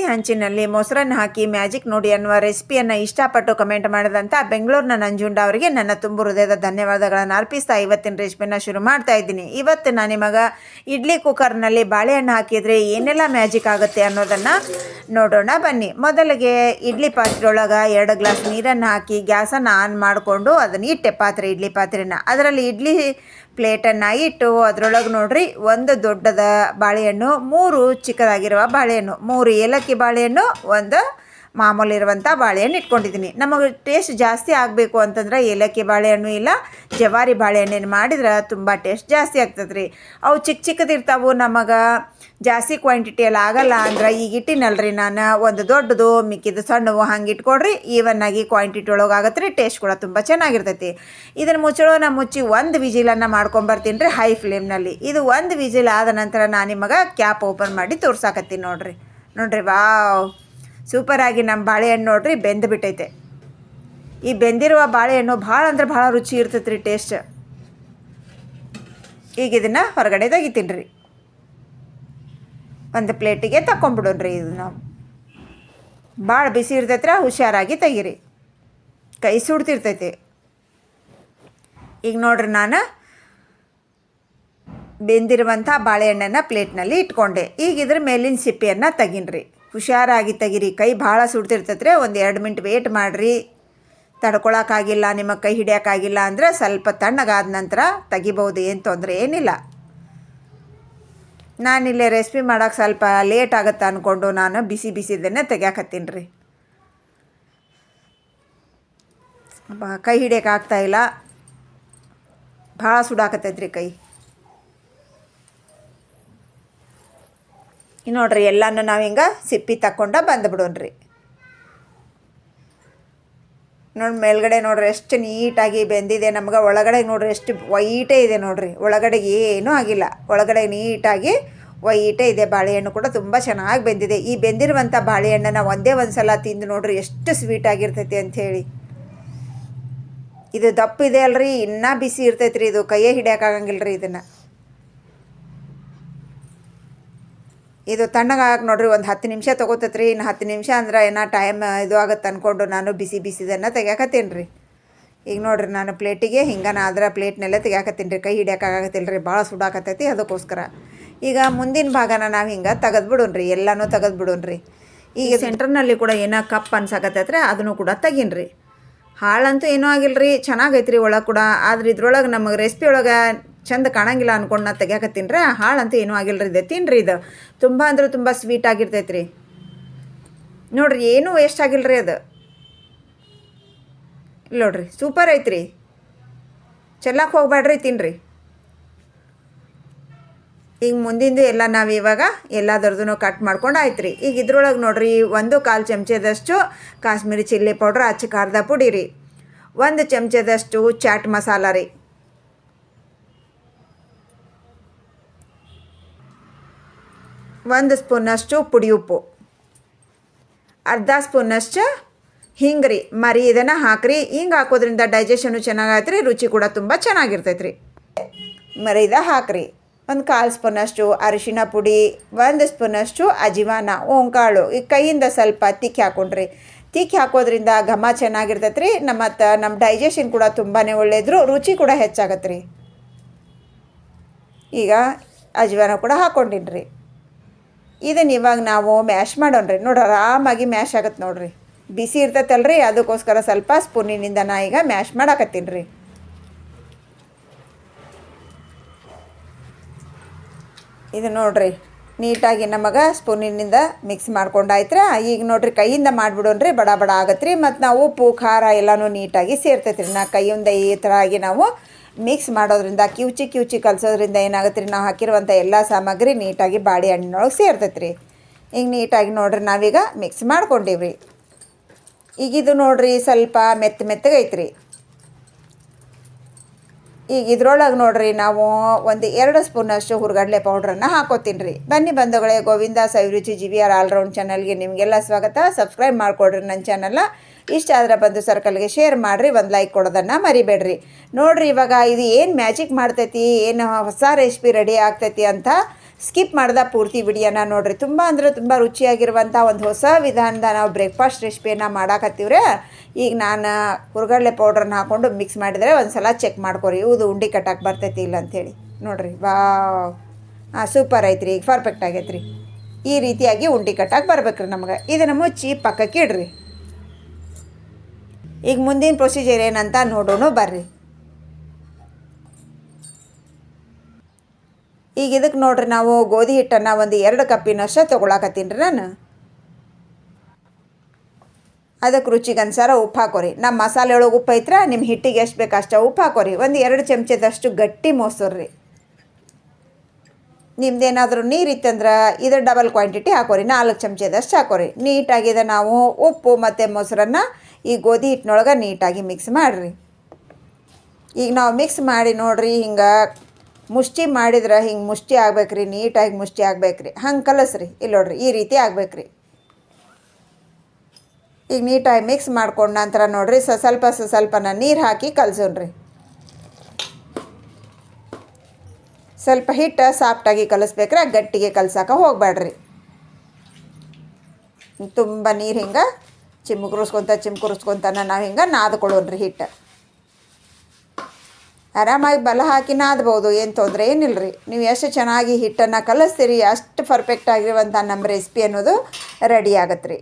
ಬಿಸಿ ಹಂಚಿನಲ್ಲಿ ಮೊಸರನ್ನು ಹಾಕಿ ಮ್ಯಾಜಿಕ್ ನೋಡಿ ಅನ್ನುವ ರೆಸಿಪಿಯನ್ನು ಇಷ್ಟಪಟ್ಟು ಕಮೆಂಟ್ ಮಾಡಿದಂಥ ಬೆಂಗಳೂರಿನ ನಂಜುಂಡ ಅವರಿಗೆ ನನ್ನ ತುಂಬು ಹೃದಯದ ಧನ್ಯವಾದಗಳನ್ನು ಅರ್ಪಿಸ್ತಾ ಇವತ್ತಿನ ರೆಸಿಪಿನ ಶುರು ಮಾಡ್ತಾ ಇದ್ದೀನಿ. ಇವತ್ತು ನಾನು ನಿಮಗೆ ಇಡ್ಲಿ ಕುಕ್ಕರ್ನಲ್ಲಿ ಬಾಳೆಹಣ್ಣು ಹಾಕಿದರೆ ಏನೆಲ್ಲ ಮ್ಯಾಜಿಕ್ ಆಗುತ್ತೆ ಅನ್ನೋದನ್ನು ನೋಡೋಣ. ಬನ್ನಿ. ಮೊದಲಿಗೆ ಇಡ್ಲಿ ಪಾತ್ರೆ ಒಳಗೆ ಎರಡು ಗ್ಲಾಸ್ ನೀರನ್ನು ಹಾಕಿ ಗ್ಯಾಸನ್ನು ಆನ್ ಮಾಡಿಕೊಂಡು ಅದನ್ನು ಇಟ್ಟೆ ಪಾತ್ರೆ, ಇಡ್ಲಿ ಪಾತ್ರೆನ ಅದರಲ್ಲಿ ಇಡ್ಲಿ ಪ್ಲೇಟನ್ನು ಇಟ್ಟು ಅದರೊಳಗೆ ನೋಡ್ರಿ ಒಂದು ದೊಡ್ಡದ ಬಾಳೆಹಣ್ಣು ಮೂರು ಚಿಕ್ಕದಾಗಿರುವ ಬಾಳೆಹಣ್ಣು. ಮೂರು ಏಲಕ್ಕಿ ಬಾಳೆಹಣ್ಣು ಒಂದು ಮಾಮೂಲಿ ಇರುವಂಥ ಬಾಳೆಹಣ್ಣು ಇಟ್ಕೊಂಡಿದ್ದೀನಿ. ನಮಗೆ ಟೇಸ್ಟ್ ಜಾಸ್ತಿ ಆಗಬೇಕು ಅಂತಂದ್ರೆ ಏಲಕ್ಕಿ ಬಾಳೆಹಣ್ಣು ಇಲ್ಲ, ಜವಾರಿ ಬಾಳೆಹಣ್ಣಿನ ಮಾಡಿದ್ರೆ ತುಂಬ ಟೇಸ್ಟ್ ಜಾಸ್ತಿ ಆಗ್ತದೆ ರೀ ಅವು ಚಿಕ್ಕ ಚಿಕ್ಕದಿರ್ತಾವು ನಮಗೆ ಜಾಸ್ತಿ ಕ್ವಾಂಟಿಟಿಯಲ್ಲಿ ಆಗಲ್ಲ ಅಂದ್ರೆ ಈಗ ಇಟ್ಟಿನಲ್ರಿ ನಾನು. ಒಂದು ದೊಡ್ಡದು, ಮಿಕ್ಕಿದ್ದು ಸಣ್ಣವು ಹಂಗೆ ಇಟ್ಕೊಡ್ರಿ ಈವನ್ ಆಗಿ ಕ್ವಾಂಟಿಟಿ ಒಳಗೆ ಆಗತ್ತೆ ರೀ ಟೇಸ್ಟ್ ಕೂಡ ತುಂಬ ಚೆನ್ನಾಗಿರ್ತೈತಿ. ಇದನ್ನು ನಾನು ಮುಚ್ಚಿ ಒಂದು ವಿಜಿಲನ್ನು ಮಾಡ್ಕೊಂಬರ್ತೀನಿ ರೀ ಹೈ ಫ್ಲೇಮ್ನಲ್ಲಿ ಇದು ಒಂದು ವಿಜಿಲ್ ಆದ ನಂತರ ನಾನು ನಿಮಗೆ ಕ್ಯಾಪ್ ಓಪನ್ ಮಾಡಿ ತೋರ್ಸಾಕತ್ತೀನಿ ನೋಡ್ರಿ. ನೋಡ್ರಿ ವಾವ್ ಸೂಪರಾಗಿ ನಮ್ಮ ಬಾಳೆಹಣ್ಣು ನೋಡ್ರಿ ಬೆಂದು ಬಿಟ್ಟೈತೆ ಈ ಬೆಂದಿರುವ ಬಾಳೆಹಣ್ಣು ಭಾಳ ಅಂದ್ರೆ ಭಾಳ ರುಚಿ ಇರ್ತೈತೆ ಟೇಸ್ಟ್. ಈಗ ಇದನ್ನು ಹೊರಗಡೆ ತೆಗಿತೀನಿ ರೀ ಒಂದು ಪ್ಲೇಟಿಗೆ ತಗೊಂಬಿಡೋಣ್ರಿ ಇದು ನಾವು ಭಾಳ ಬಿಸಿ ಇರ್ತೈತ್ರ, ಹುಷಾರಾಗಿ ತೆಗೀರಿ. ಕೈ ಸುಡ್ತಿರ್ತೈತಿ. ಈಗ ನೋಡ್ರಿ ನಾನು ಬೆಂದಿರುವಂಥ ಬಾಳೆಹಣ್ಣನ್ನು ಪ್ಲೇಟ್ನಲ್ಲಿ ಇಟ್ಕೊಂಡೆ. ಈಗ ಇದ್ರ ಮೇಲಿನ ಸಿಪ್ಪೆಯನ್ನು ತೆಗೀನ್ರಿ. ಹುಷಾರಾಗಿ ತೆಗಿರಿ. ಕೈ ಭಾಳ ಸುಡ್ತಿರ್ತತ್ರೆ. ಒಂದು ಎರಡು ಮಿನಿಟ್ ವೇಟ್ ಮಾಡಿರಿ. ತಡ್ಕೊಳಕ್ಕಾಗಿಲ್ಲ, ನಿಮ್ಮ ಕೈ ಹಿಡಿಯೋಕ್ಕಾಗಿಲ್ಲ ಅಂದರೆ ಸ್ವಲ್ಪ ತಣ್ಣಗಾದ ನಂತರ ತೆಗಿಬೋದು ಏನು ತೊಂದರೆ ಏನಿಲ್ಲ. ನಾನಿಲ್ಲಿ ರೆಸಿಪಿ ಮಾಡೋಕ್ಕೆ ಸ್ವಲ್ಪ ಲೇಟ್ ಆಗುತ್ತೆ ಅಂದ್ಕೊಂಡು ನಾನು ಬಿಸಿ ಬಿಸಿದನ್ನೇ ತೆಗಿಯಾಕತ್ತೀನಿ ರೀ ಕೈ ಹಿಡಿಯೋಕ್ಕಾಗ್ತಾಯಿಲ್ಲ ಭಾಳ ಸುಡಾಕತ್ತೈತ್ರಿ ಕೈ. ನೋಡ್ರಿ, ಎಲ್ಲನೂ ನಾವು ಹಿಂಗೆ ಸಿಪ್ಪಿ ತಕ್ಕೊಂಡ ಬಂದುಬಿಡೋಣ್ರಿ. ನೋಡಿ ಮೇಲ್ಗಡೆ ನೋಡ್ರಿ, ಎಷ್ಟು ನೀಟಾಗಿ ಬೆಂದಿದೆ. ನಮ್ಗೆ ಒಳಗಡೆ ನೋಡ್ರಿ, ಎಷ್ಟು ವೈಟೇ ಇದೆ ನೋಡ್ರಿ. ಒಳಗಡೆ ಏನೂ ಆಗಿಲ್ಲ. ಒಳಗಡೆ ನೀಟಾಗಿ ವೈಟೇ ಇದೆ. ಬಾಳೆಹಣ್ಣು ಕೂಡ ತುಂಬ ಚೆನ್ನಾಗಿ ಬೆಂದಿದೆ. ಈ ಬೆಂದಿರುವಂಥ ಬಾಳೆಹಣ್ಣನ್ನ ಒಂದೇ ಒಂದು ಸಲ ತಿಂದು ನೋಡ್ರಿ, ಎಷ್ಟು ಸ್ವೀಟ್ ಆಗಿರ್ತೈತಿ ಅಂಥೇಳಿ ಇದು ದಪ್ಪ ಇದೆ ಅಲ್ರಿ, ಇನ್ನೂ ಬಿಸಿ ಇರ್ತೈತ್ರಿ ಇದು. ಕೈಯೇ ಹಿಡಿಯೋಕ್ಕಾಗಂಗಿಲ್ಲ ರೀ ಇದನ್ನು. ಇದು ತಣ್ಣಗಾಗಕ್ಕೆ ನೋಡ್ರಿ ಒಂದು ಹತ್ತು ನಿಮಿಷ ತೊಗೋತತ್ರಿ. ಇನ್ನು ಹತ್ತು ನಿಮಿಷ ಅಂದ್ರೆ ಏನೋ ಟೈಮ್ ಇದು ಆಗುತ್ತೆ ಅಂದ್ಕೊಂಡು ನಾನು ಬಿಸಿ ಬಿಸಿದನ್ನು ತೆಗ್ಯಾಕತ್ತೀನಿ ರೀ ಈಗ ನೋಡ್ರಿ ನಾನು ಪ್ಲೇಟಿಗೆ ಹಿಂಗೆ ನಾ ಅದರ ಪ್ಲೇಟ್ನೆಲ್ಲ ತೆಗಿಯಾಕತ್ತೀನಿ ರೀ ಕೈ ಹಿಡಿಯೋಕ್ಕಾಗತ್ತಿಲ್ಲ ರೀ ಭಾಳ ಸುಡಾಕತ್ತೈತಿ ಅದಕ್ಕೋಸ್ಕರ. ಈಗ ಮುಂದಿನ ಭಾಗನ ನಾವು ಹಿಂಗೆ ತೆಗೆದ್ಬಿಡೋಣ್ರಿ ಎಲ್ಲನೂ ತೆಗೆದ್ಬಿಡೋಣ್ರಿ. ಈಗ ಸೆಂಟ್ರ್ನಲ್ಲಿ ಕೂಡ ಏನೋ ಕಪ್ ಅನ್ಸಾಕತ್ತೈತ್ರಿ ಅದನ್ನು ಕೂಡ ತೆಗೀನ್ರಿ. ಹಾಳಂತೂ ಏನೂ ಆಗಿಲ್ಲ ರೀ ಚೆನ್ನಾಗೈತ್ರಿ ಒಳಗೆ ಕೂಡ. ಆದ್ರೆ ಇದ್ರೊಳಗೆ ನಮಗೆ ರೆಸಿಪಿ ಒಳಗೆ ಚಂದ ಕಾಣಂಗಿಲ್ಲ ಅನ್ಕೊಂಡು ನಾ ತೆಗ್ಯಾಕತ್ತೀನಿ ರೀ ಹಾಳಂತೂ ಏನೂ ಆಗಿಲ್ಲ ರೀ ಇದು. ತಿನ್ರಿ ಇದು. ತುಂಬ ಅಂದ್ರೆ ತುಂಬ ಸ್ವೀಟ್ ಆಗಿರ್ತೈತೆ ರೀ ನೋಡ್ರಿ, ಏನೂ ವೇಸ್ಟ್ ಆಗಿಲ್ಲ ರೀ ಅದು. ಇಲ್ಲ ನೋಡ್ರಿ ಸೂಪರ್ ಐತ್ರಿ. ಚೆಲ್ಲಕ್ಕೆ ಹೋಗ್ಬೇಡ್ರಿ ತಿನ್ರಿ. ಈಗ ಮುಂದಿಂದು ಎಲ್ಲ ನಾವು ಇವಾಗ ಎಲ್ಲದರದ್ದು ಕಟ್ ಮಾಡ್ಕೊಂಡು ಆಯ್ತು ರೀ ಈಗ ಇದ್ರೊಳಗೆ ನೋಡ್ರಿ, ಒಂದು ಕಾಲು ಚಮಚದಷ್ಟು ಕಾಶ್ಮೀರಿ ಚಿಲ್ಲಿ ಪೌಡ್ರ್ ಹಚ್ಚಿ ಖಾರದ ಪುಡಿ ರೀ. ಒಂದು ಚಮಚದಷ್ಟು ಚಾಟ್ ಮಸಾಲ ರೀ. ಒಂದು ಸ್ಪೂನಷ್ಟು ಪುಡಿ ಉಪ್ಪು. ಅರ್ಧ ಸ್ಪೂನಷ್ಟು ಹಿಂಗೆ ರೀ ಮರಿ ಇದನ್ನು ಹಾಕ್ರಿ. ಹಿಂಗೆ ಹಾಕೋದ್ರಿಂದ ಡೈಜೆಷನು ಚೆನ್ನಾಗಾಯ್ತು ರೀ ರುಚಿ ಕೂಡ ತುಂಬ ಚೆನ್ನಾಗಿರ್ತೈತೆ ರೀ ಮರಿದ ಹಾಕ್ರಿ. ಒಂದು ಕಾಲು ಸ್ಪೂನಷ್ಟು ಅರಿಶಿಣ ಪುಡಿ, ಒಂದು ಸ್ಪೂನಷ್ಟು ಅಜಿವಾನ, ಓಂಕಾಳು, ಈ ಕೈಯಿಂದ ಸ್ವಲ್ಪ ತಿಕ್ಕಿ ಹಾಕೊಂಡ್ರಿ. ತಿಕ್ಕಿ ಹಾಕೋದ್ರಿಂದ ಘಮ ಚೆನ್ನಾಗಿರ್ತೈತೆ ರೀ ನಮ್ಮ ನಮ್ಮ ಡೈಜೆಷನ್ ಕೂಡ ತುಂಬಾ ಒಳ್ಳೆಯದ್ರು ರುಚಿ ಕೂಡ ಹೆಚ್ಚಾಗತ್ತೆ ರೀ ಈಗ ಅಜ್ವಾನ ಕೂಡ ಹಾಕ್ಕೊಂಡಿನಿ ರೀ ಇದನ್ನು ಇವಾಗ ನಾವು ಮ್ಯಾಶ್ ಮಾಡೋಣ್ರಿ ನೋಡಿ ಆರಾಮಾಗಿ ಮ್ಯಾಶ್ ಆಗತ್ತೆ ನೋಡ್ರಿ. ಬಿಸಿ ಇರ್ತೈತಲ್ರಿ, ಅದಕ್ಕೋಸ್ಕರ ಸ್ವಲ್ಪ ಸ್ಪೂನಿನಿಂದ ನಾ ಈಗ ಮ್ಯಾಶ್ ಮಾಡಾಕತ್ತೀನಿ ರೀ. ಇದು ನೋಡ್ರಿ, ನೀಟಾಗಿ ನಮಗೆ ಸ್ಪೂನಿನಿಂದ ಮಿಕ್ಸ್ ಮಾಡ್ಕೊಂಡಾಯ್ತ್ರ. ಈಗ ನೋಡ್ರಿ ಕೈಯಿಂದ ಮಾಡಿಬಿಡೋಣ್ರಿ, ಬಡ ಬಡ ಆಗತ್ತೆ ರೀ ಮತ್ತು ನಾವು ಉಪ್ಪು, ಖಾರ ಎಲ್ಲನೂ ನೀಟಾಗಿ ಸೇರ್ತೈತೆ ರೀ ನಾ ಕೈಯಿಂದ ಈ ಥರ ಆಗಿ ನಾವು ಮಿಕ್ಸ್ ಮಾಡೋದ್ರಿಂದ, ಕಿವುಚಿ ಕಿವುಚಿ ಕಲಿಸೋದ್ರಿಂದ ಏನಾಗುತ್ತೆ ರೀ ನಾವು ಹಾಕಿರುವಂಥ ಎಲ್ಲ ಸಾಮಗ್ರಿ ನೀಟಾಗಿ ಬಾಡಿ ಹಣ್ಣಿನೊಳಗೆ ಸೇರ್ತೈತೆ ರೀ ಈಗ ನೀಟಾಗಿ ನೋಡ್ರಿ, ನಾವೀಗ ಮಿಕ್ಸ್ ಮಾಡ್ಕೊಂಡೀವಿ ಈಗ ಇದು ನೋಡ್ರಿ, ಸ್ವಲ್ಪ ಮೆತ್ತ ಮೆತ್ತಗೈತ್ರಿ. ಈಗ ಇದ್ರೊಳಗೆ ನೋಡ್ರಿ ನಾವು ಒಂದು ಎರಡು ಸ್ಪೂನಷ್ಟು ಹುರ್ಗಡ್ಲೆ ಪೌಡ್ರನ್ನು ಹಾಕೋತೀನಿ ರೀ ಬನ್ನಿ ಬಂಧುಗಳೇ, Govinda Saviruchi G V R all round ಚಾನಲ್ಗೆ ನಿಮಗೆಲ್ಲ ಸ್ವಾಗತ. ಸಬ್ಸ್ಕ್ರೈಬ್ ಮಾಡಿಕೊಡ್ರಿ ನನ್ನ ಚಾನಲ್ನ ಇಷ್ಟ ಆದರೆ ಬಂದು ಸರ್ಕಲ್ಗೆ ಶೇರ್ ಮಾಡಿರಿ, ಒಂದು ಲೈಕ್ ಕೊಡೋದನ್ನು ಮರಿಬೇಡ್ರಿ. ನೋಡ್ರಿ ಇವಾಗ ಇದು ಏನು ಮ್ಯಾಜಿಕ್ ಮಾಡ್ತೈತಿ, ಏನು ಹೊಸ ರೆಸಿಪಿ ರೆಡಿ ಆಗ್ತೈತಿ ಅಂತ ಸ್ಕಿಪ್ ಮಾಡ್ದ ಪೂರ್ತಿ ವಿಡಿಯೋನ ನೋಡ್ರಿ. ತುಂಬ ಅಂದರೆ ತುಂಬ ರುಚಿಯಾಗಿರುವಂಥ ಒಂದು ಹೊಸ ವಿಧಾನದ ನಾವು ಬ್ರೇಕ್ಫಾಸ್ಟ್ ರೆಸಿಪಿಯನ್ನು ಮಾಡಾಕತ್ತೀವ್ರೆ. ಈಗ ನಾನು ಹುರ್ಗಡ್ಲೆ ಪೌಡ್ರನ್ನ ಹಾಕ್ಕೊಂಡು ಮಿಕ್ಸ್ ಮಾಡಿದರೆ ಒಂದು ಸಲ ಚೆಕ್ ಮಾಡ್ಕೊರಿ. ಇದು ಉಂಡೆ ಕಟ್ಟಕ್ಕೆ ಬರ್ತೈತಿ ಇಲ್ಲ ಅಂಥೇಳಿ ನೋಡಿರಿ ವಾ ಹಾಂ ಸೂಪರ್ ಐತ್ರಿ. ಈಗ ಪರ್ಫೆಕ್ಟ್ ಆಗೈತೆ ರೀ ಈ ರೀತಿಯಾಗಿ ಉಂಡೆ ಕಟ್ಟಕ್ಕೆ ಬರ್ಬೇಕ್ರಿ ನಮ್ಗೆ. ಇದನ್ನು ಮುಚ್ಚಿ ಪಕ್ಕಕ್ಕೆ ಇಡ್ರಿ. ಈಗ ಮುಂದಿನ ಪ್ರೊಸೀಜರ್ ಏನಂತ ನೋಡೋಣ ಬರ್ರಿ. ಈಗ ಇದಕ್ಕೆ ನೋಡ್ರಿ ನಾವು ಗೋಧಿ ಹಿಟ್ಟನ್ನು ಒಂದು ಎರಡು ಕಪ್ಪಿನಷ್ಟು ತೊಗೊಳಕತ್ತೀನಿ ರೀ ನಾನು. ಅದಕ್ಕೆ ರುಚಿಗೆ ಅನುಸಾರ ಉಪ್ಪು ಹಾಕೋರಿ. ನಮ್ಮ ಮಸಾಲೆ ಒಳಗೆ ಉಪ್ಪು ಐತ್ರ ನಿಮ್ಮ ಹಿಟ್ಟಿಗೆ ಎಷ್ಟು ಬೇಕು ಅಷ್ಟು ಉಪ್ಪು ಹಾಕೋರಿ. ಒಂದು ಎರಡು ಚಮಚದಷ್ಟು ಗಟ್ಟಿ ಮೊಸರು ರೀ ನಿಮ್ದೇನಾದರೂ ನೀರು ಇತ್ತಂದ್ರೆ ಇದು ಡಬಲ್ ಕ್ವಾಂಟಿಟಿ ಹಾಕೋರಿ. ನಾಲ್ಕು ಚಮಚದಷ್ಟು ಹಾಕೋರಿ. ನೀಟಾಗಿದೆ ನಾವು ಉಪ್ಪು ಮತ್ತು ಮೊಸರನ್ನು ಈ ಗೋಧಿ ಹಿಟ್ಟಿನೊಳಗೆ ನೀಟಾಗಿ ಮಿಕ್ಸ್ ಮಾಡಿರಿ. ಈಗ ನಾವು ಮಿಕ್ಸ್ ಮಾಡಿ ನೋಡಿರಿ ಹಿಂಗೆ ಮುಷ್ಟಿ ಮಾಡಿದ್ರೆ ಹಿಂಗೆ ಮುಷ್ಟಿ ಆಗ್ಬೇಕ್ರಿ, ನೀಟಾಗಿ ಮುಷ್ಟಿ ಆಗ್ಬೇಕ್ರಿ. ಹಂಗೆ ಕಲಸ್ರಿ ಇಲ್ಲಿ ನೋಡ್ರಿ, ಈ ರೀತಿ ಆಗ್ಬೇಕ್ರಿ. ಈಗ ನೀಟಾಗಿ ಮಿಕ್ಸ್ ಮಾಡ್ಕೊಂಡ ನಂತರ ನೋಡ್ರಿ, ಸ ಸ್ವಲ್ಪ, ಸ ಸ್ವಲ್ಪನ ನೀರು ಹಾಕಿ ಕಲಸೋನ್ರಿ ಸ್ವಲ್ಪ ಹಿಟ್ಟು ಸಾಫ್ಟಾಗಿ ಕಲಿಸ್ಬೇಕ್ರೆ ಗಟ್ಟಿಗೆ ಕಲ್ಸಕ್ಕೆ ಹೋಗ್ಬೇಡ್ರಿ ತುಂಬ ನೀರು ಹಿಂಗೆ ಚಿಮ್ಕುರಿಸ್ಕೊತ, ಚಿಮ್ಕುರಿಸ್ಕೊತಾನ ನಾವು ಹಿಂಗೆ ನಾದ್ಕೊಳ್ಳೋಣ್ರಿ ಹಿಟ್ಟು. ಆರಾಮಾಗಿ ಬಲ ಹಾಕಿ ಏನು ತೊಂದರೆ ಏನಿಲ್ಲ ರೀ ನೀವು ಎಷ್ಟು ಚೆನ್ನಾಗಿ ಹಿಟ್ಟನ್ನು ಕಲಿಸ್ತೀರಿ, ಅಷ್ಟು ಪರ್ಫೆಕ್ಟ್ ಆಗಿರುವಂಥ ನಮ್ಮ ರೆಸಿಪಿ ಅನ್ನೋದು ರೆಡಿ ಆಗತ್ತೆ ರೀ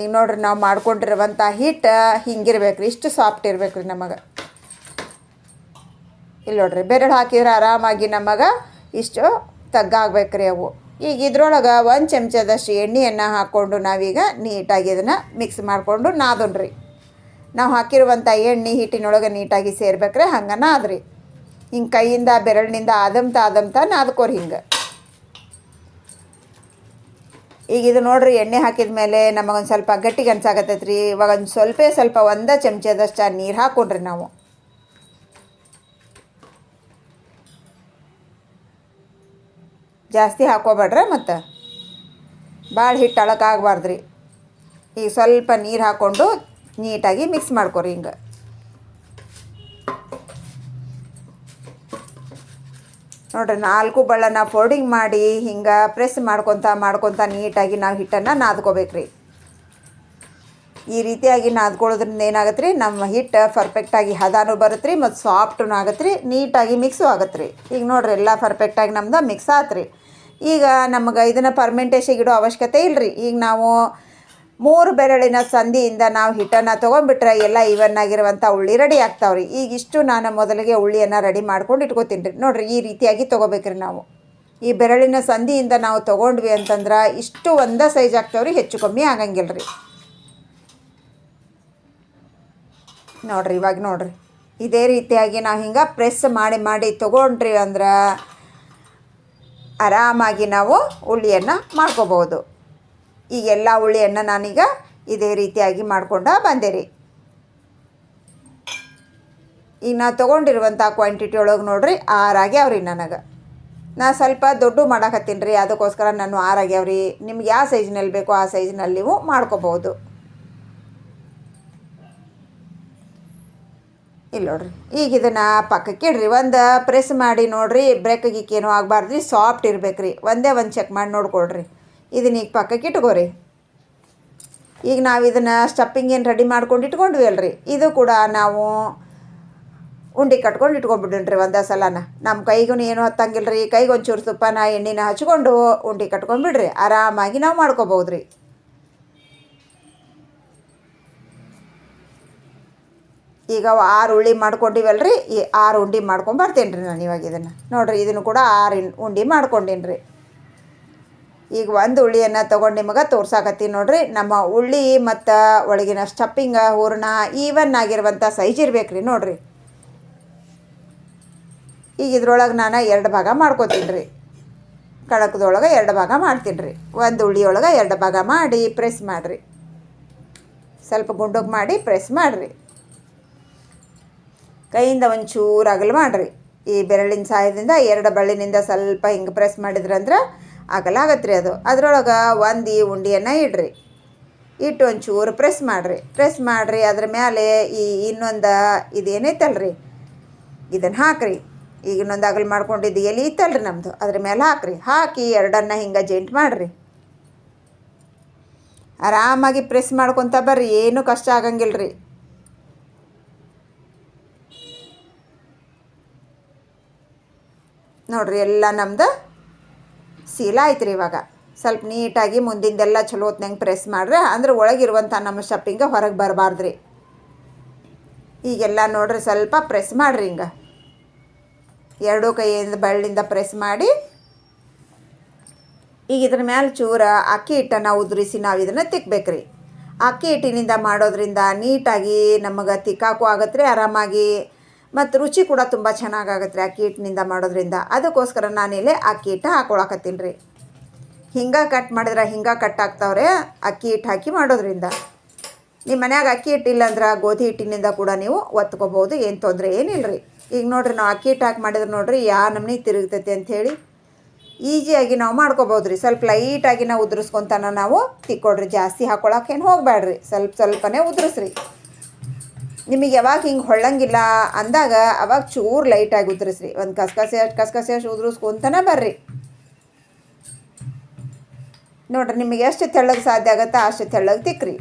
ಈಗ ನೋಡ್ರಿ, ನಾವು ಮಾಡ್ಕೊಂಡಿರುವಂಥ ಹಿಟ್ಟು ಹಿಂಗಿರ್ಬೇಕು ರೀ ಇಷ್ಟು ಸಾಫ್ಟ್ ಇರ್ಬೇಕು ರೀ ನಮಗೆ. ಇಲ್ಲಿ ನೋಡ್ರಿ, ಬೆರಳು ಹಾಕಿದ್ರೆ ಆರಾಮಾಗಿ ನಮಗೆ ಇಷ್ಟು ತಗ್ಗಾಗ್ಬೇಕು ರೀ ಅವು. ಈಗ ಇದ್ರೊಳಗೆ ಒಂದು ಚಮಚದಷ್ಟು ಎಣ್ಣೆಯನ್ನು ಹಾಕ್ಕೊಂಡು ನಾವೀಗ ನೀಟಾಗಿ ಇದನ್ನು ಮಿಕ್ಸ್ ಮಾಡಿಕೊಂಡು ನಾದೋಣ್ರಿ ನಾವು ಹಾಕಿರುವಂಥ ಎಣ್ಣೆ ಹಿಟ್ಟಿನೊಳಗೆ ನೀಟಾಗಿ ಸೇರ್ಬೇಕ್ರೆ ಹಂಗೆ ಆದ್ರಿ. ಹಿಂಗೆ ಕೈಯಿಂದ, ಬೆರಳಿನಿಂದ ಆದಂತ ಆದಂತ ನಾದ್ಕೋರಿ ಹಿಂಗೆ. ಈಗ ಇದು ನೋಡ್ರಿ ಎಣ್ಣೆ ಹಾಕಿದ ಮೇಲೆ ನಮಗೊಂದು ಸ್ವಲ್ಪ ಗಟ್ಟಿಗೆ ಅನ್ಸಾಕತ್ತೈತೆ ರೀ ಇವಾಗ ಒಂದು ಸ್ವಲ್ಪ ಸ್ವಲ್ಪ ಒಂದು ಚಮಚದಷ್ಟು ನೀರು ಹಾಕೊಂಡ್ರಿ ನಾವು. ಜಾಸ್ತಿ ಹಾಕೋಬೇಡ್ರ ಮತ್ತು? ಭಾಳ ಹಿಟ್ಟು ಅಳಕಾಗಬಾರ್ದು ರೀ ಈಗ ಸ್ವಲ್ಪ ನೀರು ಹಾಕ್ಕೊಂಡು ನೀಟಾಗಿ ಮಿಕ್ಸ್ ಮಾಡ್ಕೊರಿ ಹಿಂಗೆ. ನೋಡ್ರಿ, ನಾಲ್ಕು ಬಳ್ಳನ ಫೋಲ್ಡಿಂಗ್ ಮಾಡಿ ಹಿಂಗೆ ಪ್ರೆಸ್ ಮಾಡ್ಕೊತ ಮಾಡ್ಕೊತ ನೀಟಾಗಿ ನಾವು ಹಿಟ್ಟನ್ನು ನಾದ್ಕೋಬೇಕ್ರಿ. ಈ ರೀತಿಯಾಗಿ ನಾದ್ಕೊಳ್ಳೋದ್ರಿಂದ ಏನಾಗತ್ತೆ ರೀ ನಮ್ಮ ಹಿಟ್ಟು ಪರ್ಫೆಕ್ಟಾಗಿ ಹದಾನು ಬರುತ್ತೆ ರೀ ಮತ್ತು ಸಾಫ್ಟೂ ಆಗತ್ತೆ ರೀ ನೀಟಾಗಿ ಮಿಕ್ಸು ಆಗತ್ತೆ ರೀ ಈಗ ನೋಡ್ರಿ, ಎಲ್ಲ ಪರ್ಫೆಕ್ಟಾಗಿ ನಮ್ದು ಮಿಕ್ಸ್ ಆತು ರೀ ಈಗ ನಮಗೆ ಇದನ್ನು ಪರ್ಮೆಂಟೇಶಿಗೆ ಇಡೋ ಅವಶ್ಯಕತೆ ಇಲ್ಲ ರೀ ಈಗ ನಾವು ಮೂರು ಬೆರಳಿನ ಸಂಧಿಯಿಂದ ನಾವು ಹಿಟ್ಟನ್ನು ತೊಗೊಂಡ್ಬಿಟ್ರೆ ಎಲ್ಲ ಇವನ್ ಆಗಿರುವಂಥ ಉಳ್ಳಿ ರೆಡಿ ಆಗ್ತಾವ್ರಿ. ಈಗ ಇಷ್ಟು ನಾನು ಮೊದಲಿಗೆ ಉಳ್ಳಿಯನ್ನು ರೆಡಿ ಮಾಡ್ಕೊಂಡು ಇಟ್ಕೋತೀನಿ. ರೀ ನೋಡಿರಿ, ಈ ರೀತಿಯಾಗಿ ತೊಗೋಬೇಕ್ರಿ ನಾವು. ಈ ಬೆರಳಿನ ಸಂಧಿಯಿಂದ ನಾವು ತೊಗೊಂಡ್ವಿ ಅಂತಂದ್ರೆ ಇಷ್ಟು ಒಂದೇ ಸೈಜ್ ಆಗ್ತಾವ್ರಿ, ಹೆಚ್ಚು ಕಮ್ಮಿ ಆಗಂಗಿಲ್ಲ ರೀ ನೋಡ್ರಿ, ಇವಾಗ ನೋಡ್ರಿ. ಇದೇ ರೀತಿಯಾಗಿ ನಾವು ಹಿಂಗೆ ಪ್ರೆಸ್ ಮಾಡಿ ಮಾಡಿ ತೊಗೊಂಡ್ರಿ ಅಂದ್ರೆ ಆರಾಮಾಗಿ ನಾವು ಉಳ್ಳಿಯನ್ನು ಮಾಡ್ಕೋಬೋದು ಈಗ ಎಲ್ಲ ಹುಳಿಯನ್ನು ನಾನೀಗ ಇದೇ ರೀತಿಯಾಗಿ ಮಾಡ್ಕೊಂಡು ಬಂದೆ ರೀ ಈಗ ನಾ ತೊಗೊಂಡಿರುವಂಥ ಕ್ವಾಂಟಿಟಿ ಒಳಗೆ ನೋಡಿರಿ ಆರಾಗಿ ಅವ್ರಿ ನನಗೆ. ನಾ ಸ್ವಲ್ಪ ದೊಡ್ಡ ಮಾಡಕತ್ತೀನಿ ರೀ ಅದಕ್ಕೋಸ್ಕರ ನಾನು ಆರಾಗ್ಯಾವ್ರಿ ನಿಮ್ಗೆ ಯಾವ ಸೈಜ್ನಲ್ಲಿ ಬೇಕೋ ಆ ಸೈಜ್ನಲ್ಲಿ ನೀವು ಮಾಡ್ಕೋಬೋದು ಇಲ್ಲ ನೋಡ್ರಿ, ಈಗ ಇದನ್ನು ಪಕ್ಕಕ್ಕೆ ಇಡ್ರಿ. ಒಂದು ಪ್ರೆಸ್ ಮಾಡಿ ನೋಡಿರಿ ಬ್ರೇಕಿಗೆ ಗಿಕ್ಕೇನು ಆಗಬಾರ್ದು ಸಾಫ್ಟ್ ಇರ್ಬೇಕು ಒಂದೇ ಒಂದು ಚೆಕ್ ಮಾಡಿ ನೋಡ್ಕೊಳ್ರಿ. ಇದನ್ನ ಈಗ ಪಕ್ಕಕ್ಕೆ ಇಟ್ಕೋರಿ. ಈಗ ನಾವು ಇದನ್ನು ಸ್ಟಪ್ಪಿಂಗ್ ಏನು ರೆಡಿ ಮಾಡ್ಕೊಂಡು ಇಟ್ಕೊಂಡ್ವಿ ಅಲ್ರಿ. ಇದು ಕೂಡ ನಾವು ಉಂಡೆ ಕಟ್ಕೊಂಡು ಇಟ್ಕೊಂಡ್ಬಿಡ್ರಿ ಒಂದೇ ಸಲನ. ನಮ್ಮ ಕೈಗೂ ಏನು ಹತ್ತಂಗಿಲ್ಲ ರೀ ಕೈಗೆ ಒಂಚೂರು ತುಪ್ಪನ, ಎಣ್ಣೆನ ಹಚ್ಕೊಂಡು ಉಂಡೆ ಕಟ್ಕೊಂಡ್ಬಿಡ್ರಿ. ಆರಾಮಾಗಿ ನಾವು ಮಾಡ್ಕೋಬೋದು ರೀ ಈಗ ಆರು ಉಳ್ಳಿ ಮಾಡ್ಕೊಂಡಿವಲ್ರಿ. ಈ ಆರು ಉಂಡೆ ಮಾಡ್ಕೊಂಡು ಬರ್ತೇನೆ ರೀ ನಾನು ಇವಾಗ ಇದನ್ನು. ನೋಡಿರಿ, ಇದನ್ನು ಕೂಡ ಆರು ಉಂಡಿ ಉಂಡೆ ಮಾಡ್ಕೊಂಡೀನಿ ರೀ ಈಗ ಒಂದು ಉಳ್ಳಿಯನ್ನು ತೊಗೊಂಡು ನಿಮಗೆ ತೋರ್ಸಾಕತ್ತೀನಿ ನೋಡ್ರಿ. ನಮ್ಮ ಉಳ್ಳಿ ಮತ್ತು ಒಳಗಿನ ಸ್ಟಪ್ಪಿಂಗ ಹೂರ್ಣ ಈವನ್ ಆಗಿರುವಂಥ ಸೈಜ್ ಇರ್ಬೇಕು ನೋಡಿರಿ. ಈಗ ಇದ್ರೊಳಗೆ ನಾನು ಎರಡು ಭಾಗ ಮಾಡ್ಕೊತೀನಿ ರೀ ಕಡಕದೊಳಗೆ ಎರಡು ಭಾಗ ಮಾಡ್ತೀನಿ ರೀ ಒಂದು ಉಳ್ಳಿಯೊಳಗೆ ಎರಡು ಭಾಗ ಮಾಡಿ ಪ್ರೆಸ್ ಮಾಡಿರಿ. ಸ್ವಲ್ಪ ಗುಂಡೋಗಿ ಮಾಡಿ ಪ್ರೆಸ್ ಮಾಡಿರಿ. ಕೈಯಿಂದ ಒಂಚೂರು ಅಗಲು ಮಾಡಿರಿ. ಈ ಬೆರಳಿನ ಸಹಾಯದಿಂದ ಎರಡು ಬಳ್ಳಿನಿಂದ ಸ್ವಲ್ಪ ಹಿಂಗೆ ಪ್ರೆಸ್ ಮಾಡಿದ್ರಂದ್ರೆ ಅಗಲ ಆಗತ್ತೆ ರೀ ಅದು. ಅದ್ರೊಳಗೆ ಒಂದು ಈ ಉಂಡೆಯನ್ನು ಇಡ್ರಿ. ಇಟ್ಟು ಒಂಚೂರು ಪ್ರೆಸ್ ಮಾಡಿರಿ. ಪ್ರೆಸ್ ಮಾಡಿರಿ, ಅದ್ರ ಮೇಲೆ ಈ ಇನ್ನೊಂದು ಇದೇನೈತಲ್ರಿ? ಇದನ್ನು ಹಾಕ್ರಿ. ಈಗ ಇನ್ನೊಂದು ಅಗಲು ಮಾಡ್ಕೊಂಡಿದ್ದು ಎಲೆ ಇತ್ತಲ್ರಿ ನಮ್ಮದು ಅದ್ರ ಮೇಲೆ ಹಾಕ್ರಿ. ಹಾಕಿ ಎರಡನ್ನ ಹಿಂಗೆ ಜೆಂಟ್ ಮಾಡಿರಿ. ಆರಾಮಾಗಿ ಪ್ರೆಸ್ ಮಾಡ್ಕೊತ ಬರ್ರಿ. ಏನೂ ಕಷ್ಟ ಆಗಂಗಿಲ್ಲ ರೀ ನೋಡ್ರಿ, ಎಲ್ಲ ನಮ್ದು ಸೀಲ ಆಯ್ತು ರೀ ಇವಾಗ. ಸ್ವಲ್ಪ ನೀಟಾಗಿ ಮುಂದಿಂದೆಲ್ಲ ಚಲೋ ಹೊತ್ನಂಗೆ ಪ್ರೆಸ್ ಮಾಡ್ರೆ, ಅಂದ್ರೆ ಒಳಗಿರುವಂಥ ನಮ್ಮ ಶಪ್ಪಿಂಗ ಹೊರಗೆ ಬರಬಾರ್ದು ರೀ ಈಗೆಲ್ಲ ನೋಡ್ರಿ ಸ್ವಲ್ಪ ಪ್ರೆಸ್ ಮಾಡಿರಿ ಹಿಂಗೆ. ಎರಡೂ ಕೈಯಿಂದ ಬಳ್ಳಿಂದ ಪ್ರೆಸ್ ಮಾಡಿ, ಈಗ ಇದ್ರ ಮೇಲೆ ಚೂರ ಅಕ್ಕಿ ಹಿಟ್ಟನ್ನು ಉದುರಿಸಿ ನಾವು ಇದನ್ನು ತಿಕ್ಬೇಕ್ರಿ. ಅಕ್ಕಿ ಹಿಟ್ಟಿನಿಂದ ಮಾಡೋದ್ರಿಂದ ನೀಟಾಗಿ ನಮಗೆ ತಿಕ್ಕಾಕು ಆಗತ್ತೆ ರೀ ಆರಾಮಾಗಿ ಮತ್ತು ರುಚಿ ಕೂಡ ತುಂಬ ಚೆನ್ನಾಗಾಗತ್ತೆ ಅಕ್ಕಿ ಹಿಟ್ಟಿನಿಂದ ಮಾಡೋದ್ರಿಂದ. ಅದಕ್ಕೋಸ್ಕರ ನಾನಿಲ್ಲಿ ಅಕ್ಕಿ ಹಿಟ್ಟು ಹಾಕೊಳಕತ್ತೀನಿ ರೀ. ಹಿಂಗೆ ಕಟ್ ಮಾಡಿದ್ರೆ ಹಿಂಗೆ ಕಟ್ ಆಗ್ತಾವ್ರೆ ಅಕ್ಕಿ ಹಿಟ್ಟು ಹಾಕಿ ಮಾಡೋದ್ರಿಂದ. ನಿಮ್ಮ ಮನ್ಯಾಗ ಅಕ್ಕಿ ಹಿಟ್ಟಿಲ್ಲ ಅಂದ್ರೆ ಗೋಧಿ ಹಿಟ್ಟಿನಿಂದ ಕೂಡ ನೀವು ಒತ್ಕೋಬೋದು ಏನು ತೊಂದರೆ ಏನಿಲ್ಲ ರೀ ಈಗ ನೋಡ್ರಿ ನಾವು ಅಕ್ಕಿ ಹಿಟ್ಟು ಹಾಕಿ ಮಾಡಿದ್ರೆ ನೋಡ್ರಿ ಯಾ ನಮ್ನಿ ತಿರುಗ್ತೈತಿ ಅಂಥೇಳಿ ಈಸಿಯಾಗಿ ನಾವು ಮಾಡ್ಕೋಬೋದು ರೀ ಸ್ವಲ್ಪ ಲೈಟಾಗಿ ನಾವು ಉದುರಿಸ್ಕೊತಾನ ನಾವು ತಿಕ್ಕೊಡ್ರಿ ಜಾಸ್ತಿ ಹಾಕೊಳಕ್ಕೇನು ಹೋಗಬೇಡ್ರಿ ಸ್ವಲ್ಪ ಸ್ವಲ್ಪನೇ ಉದುರಿಸ್ರಿ. ನಿಮಗೆ ಯಾವಾಗ ಹಿಂಗೆ ಹೊಳ್ಳಂಗಿಲ್ಲ ಅಂದಾಗ ಅವಾಗ ಚೂರು ಲೈಟಾಗಿ ಉದುರಿಸ್ರಿ ಒಂದು ಕಸ್ಕಸೆ, ಅಷ್ಟು ಕಸ್ಕಸೆ, ಅಷ್ಟು ಉದುರಿಸ್ಕೊಂತನ ಬರ್ರಿ. ನೋಡ್ರಿ, ನಿಮಗೆ ಎಷ್ಟು ತೆಳ್ಳಗೆ ಸಾಧ್ಯ ಆಗುತ್ತೋ ಅಷ್ಟು ತೆಳ್ಳಗೆ ತಿಕ್ಕ್ರಿ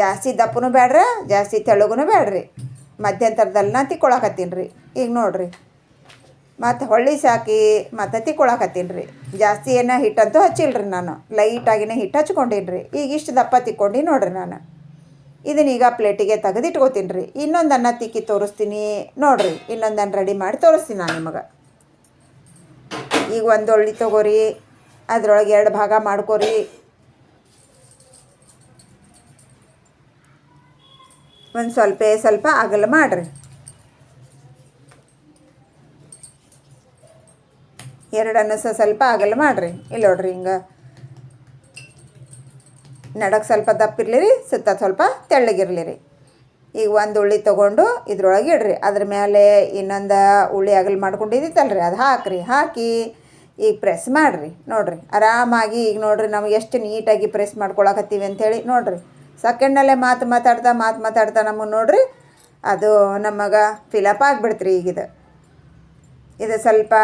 ಜಾಸ್ತಿ ದಪ್ಪನೂ ಬೇಡ್ರ ಜಾಸ್ತಿ ತೆಳ್ಳಗೂ ಬೇಡ್ರಿ ಮಧ್ಯಂತರದಲ್ಲಿ ನಾ ತಿಕ್ಕೊಳಕತ್ತೀನಿ ರೀ. ಈಗ ನೋಡ್ರಿ. ಮತ್ತು ಹೊಳ್ಳಿ ಸಾಕಿ ಮತ್ತು ತಿಕ್ಕೊಳಕತ್ತೀನಿ ರೀ. ಜಾಸ್ತಿ ಏನೋ ಹಿಟ್ಟಂತೂ ಹಚ್ಚಿಲ್ರಿ ನಾನು. ಲೈಟಾಗಿನೇ ಹಿಟ್ಟು ಹಚ್ಕೊಂಡೀನಿ ರೀ ಈಗ ಇಷ್ಟು ದಪ್ಪ ತಿಕ್ಕೊಂಡು ನೋಡ್ರಿ ನಾನು. ಇದನ್ನೀಗ ಪ್ಲೇಟಿಗೆ ತೆಗೆದಿಟ್ಕೋತೀನಿ ರೀ. ಇನ್ನೊಂದನ್ನು ತಿಕ್ಕಿ ತೋರಿಸ್ತೀನಿ. ನೋಡ್ರಿ, ಇನ್ನೊಂದನ್ನು ರೆಡಿ ಮಾಡಿ ತೋರಿಸ್ತೀನಿ ನಾನು ನಿಮಗೆ. ಈಗ ಒಂದು ಒಳ್ಳಿ ತೊಗೋರಿ. ಅದರೊಳಗೆ ಎರಡು ಭಾಗ ಮಾಡ್ಕೊರಿ. ಒಂದು ಸ್ವಲ್ಪ ಸ್ವಲ್ಪ ಅಗಲ ಮಾಡಿರಿ. ಎರಡನ್ನು ಸ್ವಲ್ಪ ಅಗಲ ಮಾಡಿರಿ. ಇಲ್ಲಿ ನೋಡ್ರಿ ಹಿಂಗೆ ನಡಕ್ಕೆ ಸ್ವಲ್ಪ ದಪ್ಪಿರಲಿ ರೀ ಸುತ್ತ ಸ್ವಲ್ಪ ತೆಳ್ಳಗಿರಲಿ ರೀ ಈಗ ಒಂದು ಉಳ್ಳಿ ತೊಗೊಂಡು ಇದ್ರೊಳಗೆ ಇಡ್ರಿ. ಅದ್ರ ಮೇಲೆ ಇನ್ನೊಂದು ಉಳ್ಳಿ ಅಗಲ್ ರೀ ಅದು ಹಾಕ್ರಿ. ಹಾಕಿ ಈಗ ಪ್ರೆಸ್ ಮಾಡಿರಿ, ನೋಡಿರಿ. ಆರಾಮಾಗಿ ಈಗ ನೋಡಿರಿ ನಾವು ಎಷ್ಟು ನೀಟಾಗಿ ಪ್ರೆಸ್ ಮಾಡ್ಕೊಳಕತ್ತೀವಿ ಅಂಥೇಳಿ ನೋಡಿರಿ. ಸೆಕೆಂಡಲ್ಲೇ ಮಾತು ಮಾತಾಡ್ತಾ ಮಾತು ಮಾತಾಡ್ತಾ ನಮಗೆ ನೋಡಿರಿ, ಅದು ನಮಗೆ ಫಿಲಪ್ ಆಗಿಬಿಡ್ತ್ರಿ ಈಗಿದು. ಇದು ಸ್ವಲ್ಪ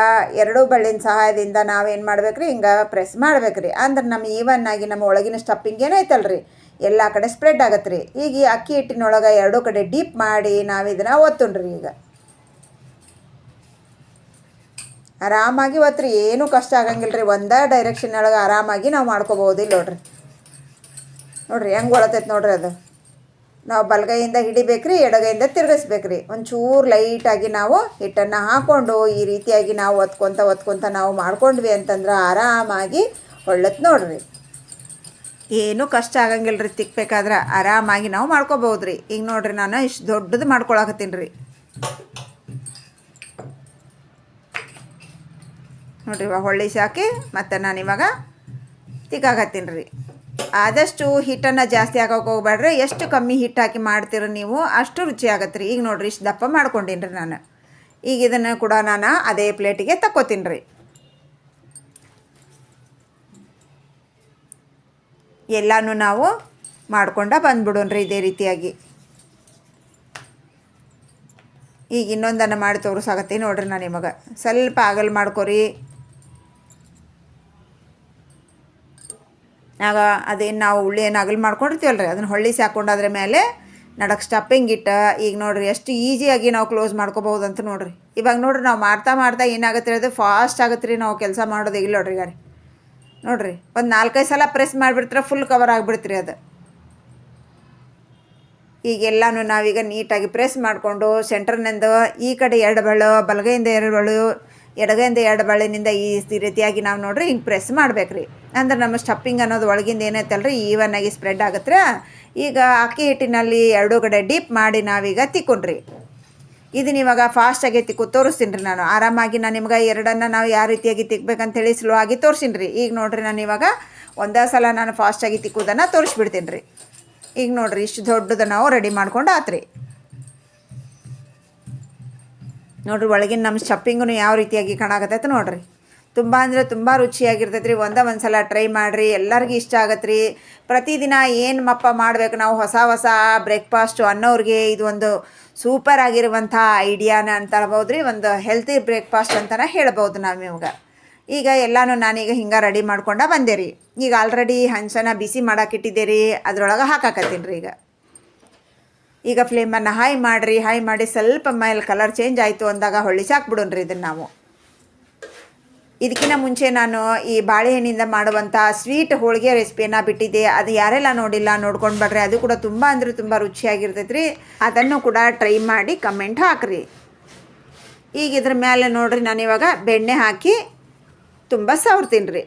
ಎರಡೂ ಬಳ್ಳಿನ ಸಹಾಯದಿಂದ ನಾವೇನು ಮಾಡ್ಬೇಕ್ರಿ? ಹಿಂಗೆ ಪ್ರೆಸ್ ಮಾಡ್ಬೇಕು ರೀ ಅಂದ್ರೆ ನಮ್ಮ ಈವನ್ ಆಗಿ ನಮ್ಮ ಒಳಗಿನ ಸ್ಟಪ್ಪಿಂಗ್ ಏನೈತಲ್ಲ ರೀ ಎಲ್ಲ ಕಡೆ ಸ್ಪ್ರೆಡ್ ಆಗತ್ತೆ ರೀ ಈಗ ಈ ಅಕ್ಕಿ ಹಿಟ್ಟಿನೊಳಗೆ ಎರಡೂ ಕಡೆ ಡೀಪ್ ಮಾಡಿ ನಾವು ಇದನ್ನು ಒತ್ತುಣ್ರಿ ಈಗ. ಆರಾಮಾಗಿ ಒತ್ತ್ರಿ ಏನೂ ಕಷ್ಟ ಆಗಂಗಿಲ್ಲ ರೀ ಒಂದೇ ಡೈರೆಕ್ಷನ್ ಒಳಗೆ ಆರಾಮಾಗಿ ನಾವು ಮಾಡ್ಕೋಬೋದು ಇಲ್ಲಿ ನೋಡ್ರಿ ನೋಡ್ರಿ, ಹೆಂಗೆ ಒಳತೈತೆ ನೋಡ್ರಿ ಅದು. ನಾವು ಬಲಗೈಯಿಂದ ಹಿಡಿಬೇಕ್ರಿ, ಎಡಗೈಯಿಂದ ತಿರುಗಿಸ್ಬೇಕ್ರಿ. ಒಂಚೂರು ಲೈಟಾಗಿ ನಾವು ಹಿಟ್ಟನ್ನು ಹಾಕ್ಕೊಂಡು ಈ ರೀತಿಯಾಗಿ ನಾವು ಒತ್ಕೊತ ಒತ್ಕೊತ ನಾವು ಮಾಡ್ಕೊಂಡ್ವಿ ಅಂತಂದ್ರೆ ಆರಾಮಾಗಿ ಒಳ್ಳತ್ ನೋಡ್ರಿ. ಏನೂ ಕಷ್ಟ ಆಗಂಗಿಲ್ಲ ರೀ ತಿಕ್ಬೇಕಾದ್ರೆ ಆರಾಮಾಗಿ ನಾವು ಮಾಡ್ಕೋಬಹುದು ರೀ ಈಗ ನೋಡ್ರಿ ನಾನು ಇಷ್ಟು ದೊಡ್ಡದು ಮಾಡ್ಕೊಳಕತ್ತೀನಿ ರೀ ನೋಡ್ರಿ, ಇವಾಗ ಹೊಳ್ಳಿ ಸಾಕಿ ಮತ್ತು ನಾನು ಇವಾಗ ತಿಕ್ಕಾಕತ್ತೀನಿ ರೀ ಆದಷ್ಟು ಹಿಟ್ಟನ್ನು ಜಾಸ್ತಿ ಹಾಕೋಕೆ ಹೋಗ್ಬೇಡ್ರಿ. ಎಷ್ಟು ಕಮ್ಮಿ ಹಿಟ್ಟು ಹಾಕಿ ಮಾಡ್ತೀರ ನೀವು, ಅಷ್ಟು ರುಚಿ ಆಗತ್ತೆ ರೀ. ಈಗ ನೋಡ್ರಿ, ಇಷ್ಟು ದಪ್ಪ ಮಾಡ್ಕೊಂಡೀನಿ ರೀ ನಾನು. ಈಗ ಇದನ್ನು ಕೂಡ ನಾನು ಅದೇ ಪ್ಲೇಟಿಗೆ ತಕ್ಕೋತೀನಿ ರೀ. ಎಲ್ಲಾನು ನಾವು ಮಾಡ್ಕೊಂಡ ಬಂದ್ಬಿಡೋಣ್ರಿ ಇದೇ ರೀತಿಯಾಗಿ. ಈಗ ಇನ್ನೊಂದನ್ನು ಮಾಡಿ ತೋರಿಸಾಗತ್ತೆ ನೋಡ್ರಿ ನಾನು ನಿಮಗೆ. ಸ್ವಲ್ಪ ಆಗಲ್ ಮಾಡ್ಕೊರಿ. ಆಗ ಅದೇನು ನಾವು ಉಳ್ಳಿ ಏನು ಅಗಲ್ ಮಾಡ್ಕೊಂಡಿರ್ತೀವಲ್ಲ ರೀ ಅದನ್ನು ಹೊಳ್ಳಿ ಸಾಕೊಂಡಾದ್ರ ಮೇಲೆ ನಡಕ್ಕೆ ಸ್ಟಪ್ಪಿಂಗ್ ಇಟ್ಟು, ಈಗ ನೋಡಿರಿ ಎಷ್ಟು ಈಸಿಯಾಗಿ ನಾವು ಕ್ಲೋಸ್ ಮಾಡ್ಕೋಬಹುದು ಅಂತ ನೋಡ್ರಿ. ಇವಾಗ ನೋಡ್ರಿ ನಾವು ಮಾಡ್ತಾ ಮಾಡ್ತಾ ಏನಾಗುತ್ತೆ ಅದು? ಫಾಸ್ಟ್ ಆಗುತ್ತೆ ರೀ ನಾವು ಕೆಲಸ ಮಾಡೋದು ಇಲ್ಲ ನೋಡ್ರಿ ಗಾಡಿ. ನೋಡ್ರಿ, ಒಂದು ನಾಲ್ಕೈದು ಸಲ ಪ್ರೆಸ್ ಮಾಡಿಬಿಡ್ತಾರೆ ಫುಲ್ ಕವರ್ ಆಗಿಬಿಡ್ತೀರಿ ಅದು. ಈಗೆಲ್ಲನೂ ನಾವೀಗ ನೀಟಾಗಿ ಪ್ರೆಸ್ ಮಾಡಿಕೊಂಡು ಸೆಂಟ್ರ್ನಿಂದ ಈ ಕಡೆ ಎರಡು ಬಳ್ಳು, ಬಲಗೈಯಿಂದ ಎರಡು ಬಳ್ಳು, ಎಡಗೈಯಿಂದ ಎರಡು ಬಳ್ಳಿನಿಂದ ಈ ರೀತಿಯಾಗಿ ನಾವು ನೋಡ್ರಿ ಹಿಂಗೆ ಪ್ರೆಸ್ ಮಾಡ್ಬೇಕು ರೀ ಅಂದ್ರೆ ನಮ್ಮ ಸ್ಟಪ್ಪಿಂಗ್ ಅನ್ನೋದು ಒಳಗಿಂದ ಏನೈತಲ್ರಿ ಈವನ್ ಆಗಿ ಸ್ಪ್ರೆಡ್ ಆಗತ್ತೆ. ಈಗ ಅಕ್ಕಿ ಹಿಟ್ಟಿನಲ್ಲಿ ಎರಡೂ ಕಡೆ ಡೀಪ್ ಮಾಡಿ ನಾವೀಗ ತಿಕ್ಕೊಂಡ್ರಿ. ಇದನ್ನ ಇವಾಗ ಫಾಸ್ಟಾಗಿ ತಿಕ್ಕು ತೋರಿಸ್ತೀನಿ ರೀ ನಾನು. ಆರಾಮಾಗಿ ನಾನು ನಿಮ್ಗೆ ಎರಡನ್ನು ನಾವು ಯಾವ ರೀತಿಯಾಗಿ ತಿಕ್ಬೇಕಂತೇಳಿ ಸ್ಲೋ ಆಗಿ ತೋರಿಸ್ತೀನಿ ರೀ ಈಗ ನೋಡಿರಿ ನಾನು ಇವಾಗ ಒಂದೇ ಸಲ ನಾನು ಫಾಸ್ಟಾಗಿ ತಿಕ್ಕುವುದನ್ನು ತೋರಿಸ್ಬಿಡ್ತೀನಿ ರೀ ಈಗ ನೋಡಿರಿ ಇಷ್ಟು ದೊಡ್ಡದ ನಾವು ರೆಡಿ ಮಾಡ್ಕೊಂಡು ಆತ್ರಿ. ನೋಡಿರಿ ಒಳಗಿನ ನಮ್ಮ ಶಪ್ಪಿಂಗೂ ಯಾವ ರೀತಿಯಾಗಿ ಕಾಣಾಕತ್ತೈತೆ ನೋಡ್ರಿ. ತುಂಬ ಅಂದರೆ ತುಂಬ ರುಚಿಯಾಗಿರ್ತೈತೆ ರೀ ಒಂದೇ ಒಂದು ಸಲ ಟ್ರೈ ಮಾಡಿರಿ. ಎಲ್ಲರಿಗೂ ಇಷ್ಟ ಆಗತ್ತೆ ರೀ ಪ್ರತಿದಿನ ಏನು ಮಪ್ಪ ಮಾಡಬೇಕು ನಾವು ಹೊಸ ಹೊಸ ಬ್ರೇಕ್ಫಾಸ್ಟು ಅನ್ನೋರಿಗೆ ಇದು ಒಂದು ಸೂಪರ್ ಆಗಿರುವಂಥ ಐಡಿಯಾನ ಅಂತ ಹೇಳ್ಬೋದು ರೀ ಒಂದು ಹೆಲ್ತಿ ಬ್ರೇಕ್ಫಾಸ್ಟ್ ಅಂತಲೇ ಹೇಳ್ಬೋದು ನಾವು ಇವಾಗ. ಈಗ ಎಲ್ಲಾನು ನಾನೀಗ ಹಿಂಗೆ ರೆಡಿ ಮಾಡ್ಕೊಂಡ ಬಂದೆ ರೀ ಈಗ ಆಲ್ರೆಡಿ ಹಂಚನ ಬಿಸಿ ಮಾಡಾಕಿಟ್ಟಿದ್ದೆ ರೀ ಅದ್ರೊಳಗೆ ಹಾಕಾಕತ್ತೀನಿ ರೀ ಈಗ ಈಗ ಫ್ಲೇಮನ್ನು ಹೈ ಮಾಡಿರಿ. ಹೈ ಮಾಡಿ ಸ್ವಲ್ಪ ಮೇಲೆ ಕಲರ್ ಚೇಂಜ್ ಆಯಿತು ಅಂದಾಗ ಹೊಳ್ಳಿಸಿ ಹಾಕ್ಬಿಡೋಣ್ರಿ ಇದನ್ನು ನಾವು. ಇದಕ್ಕಿಂತ ಮುಂಚೆ ನಾನು ಈ ಬಾಳೆಹಣ್ಣಿಂದ ಮಾಡುವಂಥ ಸ್ವೀಟ್ ಹೋಳಿಗೆ ರೆಸಿಪಿಯನ್ನು ಬಿಟ್ಟಿದ್ದೆ. ಅದು ಯಾರೆಲ್ಲ ನೋಡಿಲ್ಲ ನೋಡ್ಕೊಂಡು ಬರ್ರಿ. ಅದು ಕೂಡ ತುಂಬ ಅಂದರೆ ತುಂಬ ರುಚಿಯಾಗಿರ್ತೈತೆ ರೀ ಅದನ್ನು ಕೂಡ ಟ್ರೈ ಮಾಡಿ ಕಮೆಂಟ್ ಹಾಕ್ರಿ. ಈಗ ಇದ್ರ ಮೇಲೆ ನೋಡ್ರಿ ನಾನು ಇವಾಗ ಬೆಣ್ಣೆ ಹಾಕಿ ತುಂಬ ಸವರ್ತೀನಿ ರೀ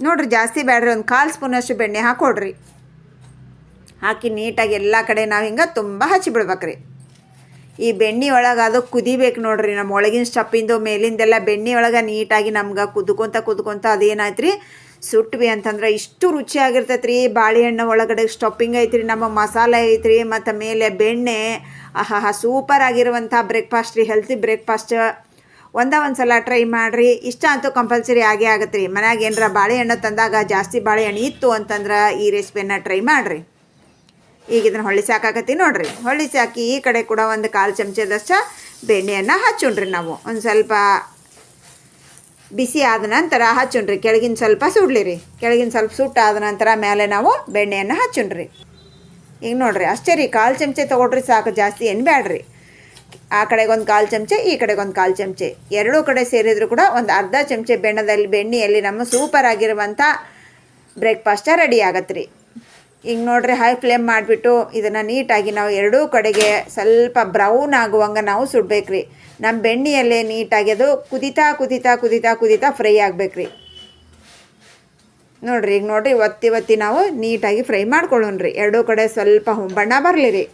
ನೋಡ್ರಿ ಜಾಸ್ತಿ ಬೇಡ್ರಿ ಒಂದು ಕಾಲು ಸ್ಪೂನಷ್ಟು ಬೆಣ್ಣೆ ಹಾಕೊಡ್ರಿ. ಹಾಕಿ ನೀಟಾಗಿ ಎಲ್ಲ ಕಡೆ ನಾವು ಹಿಂಗೆ ತುಂಬ ಹಚ್ಚಿ ಬಿಡ್ಬೇಕ್ರಿ ಈ ಬೆಣ್ಣೆ ಒಳಗೆ ಅದು ಕುದಿಬೇಕು ನೋಡ್ರಿ ನಮ್ಮ ಒಳಗಿನ ಸ್ಟಪ್ಪಿಂದು ಮೇಲಿಂದೆಲ್ಲ ಬೆಣ್ಣೆ ಒಳಗೆ ನೀಟಾಗಿ ನಮ್ಗೆ ಕುದ್ಕೊಂತ ಕುದ್ಕೊಂತ ಅದೇನಾಯ್ತು ರೀ ಸುಟ್ವಿ ಅಂತಂದ್ರೆ ಇಷ್ಟು ರುಚಿಯಾಗಿರ್ತೈತೆ ರೀ ಬಾಳೆಹಣ್ಣು ಒಳಗಡೆ ಸ್ಟಪ್ಪಿಂಗ್ ಐತ್ರಿ, ನಮ್ಮ ಮಸಾಲೆ ಐತ್ರಿ, ಮತ್ತು ಮೇಲೆ ಬೆಣ್ಣೆ ಆಹಾ ಸೂಪರ್ ಆಗಿರುವಂಥ ಬ್ರೇಕ್ಫಾಸ್ಟ್ ರೀ ಹೆಲ್ತಿ ಬ್ರೇಕ್ಫಾಸ್ಟ್ ಒಂದ ಒಂದು ಸಲ ಟ್ರೈ ಮಾಡಿರಿ. ಇಷ್ಟ ಅಂತೂ ಕಂಪಲ್ಸರಿ ಆಗೇ ಆಗುತ್ತೆ ರೀ ಮನ್ಯಾಗ ಏನರ ಬಾಳೆಹಣ್ಣು ತಂದಾಗ ಜಾಸ್ತಿ ಬಾಳೆಹಣ್ಣು ಇತ್ತು ಅಂತಂದ್ರೆ ಈ ರೆಸಿಪಿಯನ್ನು ಟ್ರೈ ಮಾಡಿರಿ. ಈಗ ಇದನ್ನು ಹೊಳ್ಳಿಸಿ ಹಾಕಾಕತ್ತಿ ನೋಡ್ರಿ. ಹೊಳ್ಳಿಸಿ ಹಾಕಿ ಈ ಕಡೆ ಕೂಡ ಒಂದು ಕಾಲು ಚಮಚದಷ್ಟು ಬೆಣ್ಣೆಯನ್ನು ಹಚ್ಚುಣ್ರಿ ನಾವು. ಒಂದು ಸ್ವಲ್ಪ ಬಿಸಿ ಆದ ನಂತರ ಹಚ್ಚುಣ್ರಿ. ಕೆಳಗಿನ ಸ್ವಲ್ಪ ಸುಡ್ಲಿರಿ. ಕೆಳಗಿನ ಸ್ವಲ್ಪ ಸುಟ್ಟಾದ ನಂತರ ಮೇಲೆ ನಾವು ಬೆಣ್ಣೆಯನ್ನು ಹಚ್ಚುಣ್ರಿ. ಈಗ ನೋಡ್ರಿ, ಅಷ್ಟೇ ರೀ. ಕಾಲು ಚಮಚೆ ತೊಗೊಳ್ರಿ ಸಾಕು. ಜಾಸ್ತಿ ಏನು ಬೇಡ್ರಿ ಆ ಕಡೆಗೊಂದು ಕಾಲು ಚಮಚೆ, ಈ ಕಡೆಗೊಂದು ಕಾಲು ಚಮಚೆ. ಎರಡೂ ಕಡೆ ಸೇರಿದ್ರು ಕೂಡ ಒಂದು ಅರ್ಧ ಚಮಚೆ ಬೆಣ್ಣದಲ್ಲಿ, ಬೆಣ್ಣೆಯಲ್ಲಿ ನಮ್ಮ ಸೂಪರ್ ಆಗಿರುವಂಥ ಬ್ರೇಕ್ಫಾಸ್ಟ ರೆಡಿ ಆಗತ್ತೆ ರೀ ಈಗ ನೋಡ್ರಿ ಹೈ ಫ್ಲೇಮ್ ಮಾಡಿಬಿಟ್ಟು ಇದನ್ನು ನೀಟಾಗಿ ನಾವು ಎರಡೂ ಕಡೆಗೆ ಸ್ವಲ್ಪ ಬ್ರೌನ್ ಆಗುವಂಗೆ ನಾವು ಸುಡ್ಬೇಕ್ರಿ. ನಮ್ಮ ಬೆಣ್ಣೆಯಲ್ಲೇ ನೀಟಾಗಿ ಅದು ಕುದಿತಾ ಕುದಿತಾ ಕುದಿತಾ ಕುದಿತಾ ಫ್ರೈ ಆಗ್ಬೇಕ್ರಿ. ನೋಡ್ರಿ ಈಗ ನೋಡ್ರಿ ಒತ್ತಿ ಒತ್ತಿ ನಾವು ನೀಟಾಗಿ ಫ್ರೈ ಮಾಡ್ಕೊಳ್ಳೋಣ ರೀ ಎರಡೂ ಕಡೆ ಸ್ವಲ್ಪ ಬಣ್ಣ ಬರಲಿ ರೀ